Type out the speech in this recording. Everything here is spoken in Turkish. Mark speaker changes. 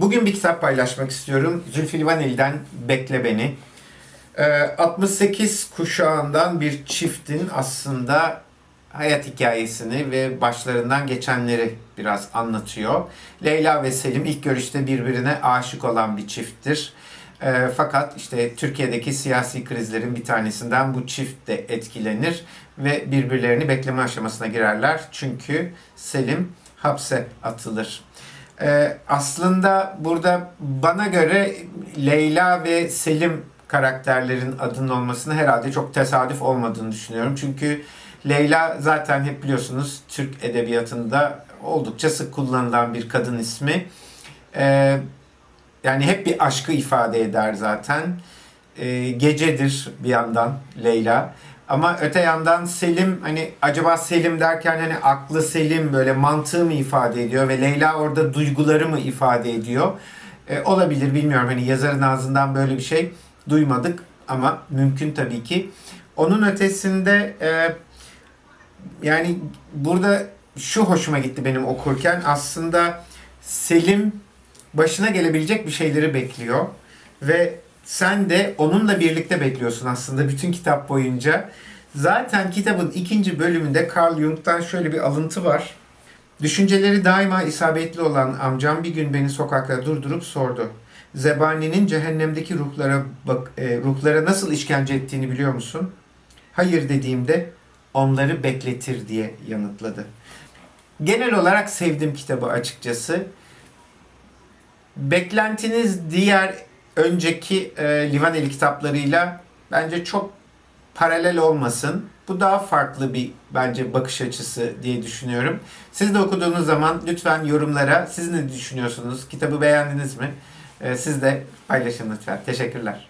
Speaker 1: Bugün bir kitap paylaşmak istiyorum. Zülfü Livaneli'den Bekle Beni. Ee, 68 kuşağından bir çiftin aslında hayat hikayesini ve başlarından geçenleri biraz anlatıyor. Leyla ve Selim ilk görüşte birbirine aşık olan bir çifttir. Ee, fakat işte Türkiye'deki siyasi krizlerin bir tanesinden bu çift de etkilenir ve birbirlerini bekleme aşamasına girerler. Çünkü Selim hapse atılır. Ee, aslında burada bana göre Leyla ve Selim karakterlerin adının olmasını herhalde çok tesadüf olmadığını düşünüyorum. Çünkü Leyla zaten hep biliyorsunuz Türk edebiyatında oldukça sık kullanılan bir kadın ismi. Ee, yani hep bir aşkı ifade eder zaten. Ee, gecedir bir yandan Leyla. Ama öte yandan Selim hani acaba Selim derken hani aklı Selim böyle mantığı mı ifade ediyor ve Leyla orada duyguları mı ifade ediyor? Ee, olabilir bilmiyorum hani yazarın ağzından böyle bir şey duymadık ama mümkün tabii ki. Onun ötesinde e, yani burada şu hoşuma gitti benim okurken aslında Selim başına gelebilecek bir şeyleri bekliyor ve sen de onunla birlikte bekliyorsun aslında bütün kitap boyunca. Zaten kitabın ikinci bölümünde Carl Jung'dan şöyle bir alıntı var. Düşünceleri daima isabetli olan amcam bir gün beni sokakta durdurup sordu. Zebani'nin cehennemdeki ruhlara bak, e, ruhlara nasıl işkence ettiğini biliyor musun? Hayır dediğimde onları bekletir diye yanıtladı. Genel olarak sevdim kitabı açıkçası. Beklentiniz diğer önceki e, Livaneli kitaplarıyla bence çok paralel olmasın. Bu daha farklı bir bence bakış açısı diye düşünüyorum. Siz de okuduğunuz zaman lütfen yorumlara siz ne düşünüyorsunuz? Kitabı beğendiniz mi? E, siz de paylaşın lütfen. Teşekkürler.